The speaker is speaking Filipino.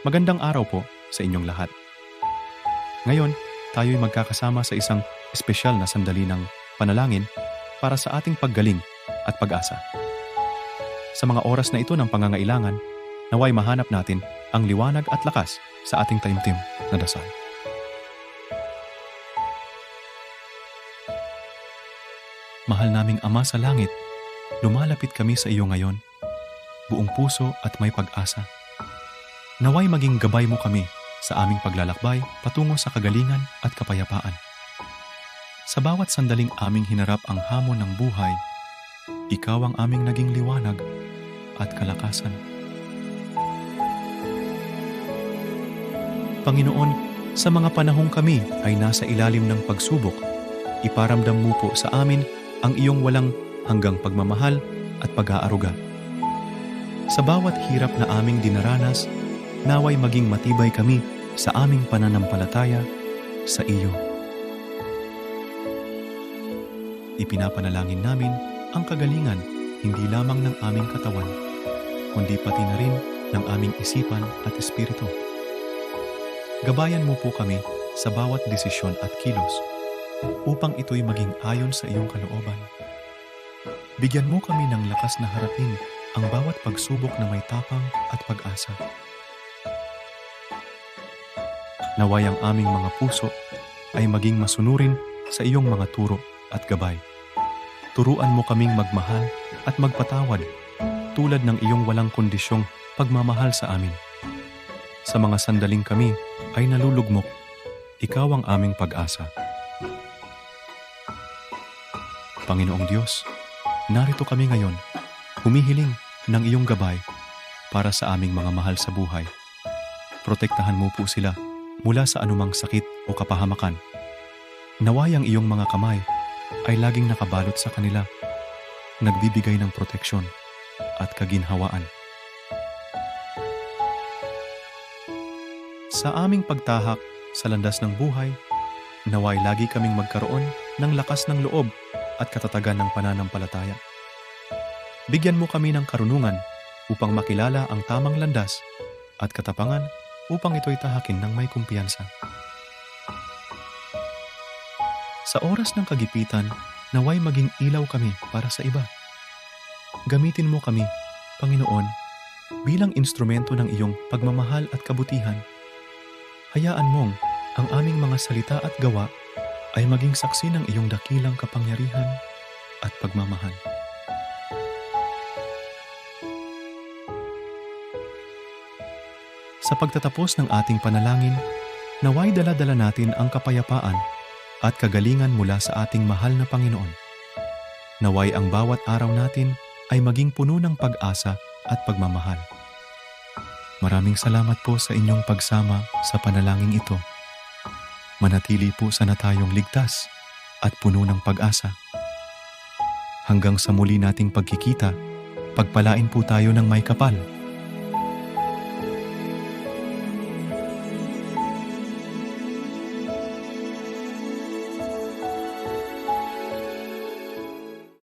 Magandang araw po sa inyong lahat. Ngayon, tayo'y magkakasama sa isang espesyal na sandali ng panalangin para sa ating paggaling at pag-asa. Sa mga oras na ito ng pangangailangan, naway mahanap natin ang liwanag at lakas sa ating taimtim na dasal. Mahal naming Ama sa langit, lumalapit kami sa iyo ngayon, buong puso at may pag-asa. Naway maging gabay mo kami sa aming paglalakbay patungo sa kagalingan at kapayapaan. Sa bawat sandaling aming hinarap ang hamon ng buhay, ikaw ang aming naging liwanag at kalakasan. Panginoon, sa mga panahong kami ay nasa ilalim ng pagsubok, iparamdam mo po sa amin ang iyong walang hanggang pagmamahal at pag-aaruga. Sa bawat hirap na aming dinaranas, naway maging matibay kami sa aming pananampalataya sa iyo. Ipinapanalangin namin ang kagalingan hindi lamang ng aming katawan, kundi pati na rin ng aming isipan at espiritu. Gabayan mo po kami sa bawat desisyon at kilos upang ito'y maging ayon sa iyong kalooban. Bigyan mo kami ng lakas na harapin ang bawat pagsubok na may tapang at pag-asa. Naway ang aming mga puso ay maging masunurin sa iyong mga turo at gabay. Turuan mo kaming magmahal at magpatawad tulad ng iyong walang kondisyong pagmamahal sa amin. Sa mga sandaling kami ay nalulugmok, ikaw ang aming pag-asa. Panginoong Diyos, narito kami ngayon, humihiling ng iyong gabay para sa aming mga mahal sa buhay. Protektahan mo po sila mula sa anumang sakit o kapahamakan. Naway ang iyong mga kamay ay laging nakabalot sa kanila, nagbibigay ng proteksyon at kaginhawaan. Sa aming pagtahak sa landas ng buhay, naway lagi kaming magkaroon ng lakas ng loob at katatagan ng pananampalataya. Bigyan mo kami ng karunungan upang makilala ang tamang landas at katapangan upang ito'y tahakin ng may kumpiyansa. Sa oras ng kagipitan, naway maging ilaw kami para sa iba. Gamitin mo kami, Panginoon, bilang instrumento ng iyong pagmamahal at kabutihan. Hayaan mong ang aming mga salita at gawa ay maging saksi ng iyong dakilang kapangyarihan at pagmamahal. Sa pagtatapos ng ating panalangin, naway dala-dala natin ang kapayapaan at kagalingan mula sa ating mahal na Panginoon. Naway ang bawat araw natin ay maging puno ng pag-asa at pagmamahal. Maraming salamat po sa inyong pagsama sa panalangin ito. Manatili po sana tayong ligtas at puno ng pag-asa. Hanggang sa muli nating pagkikita, pagpalain po tayo ng may kapal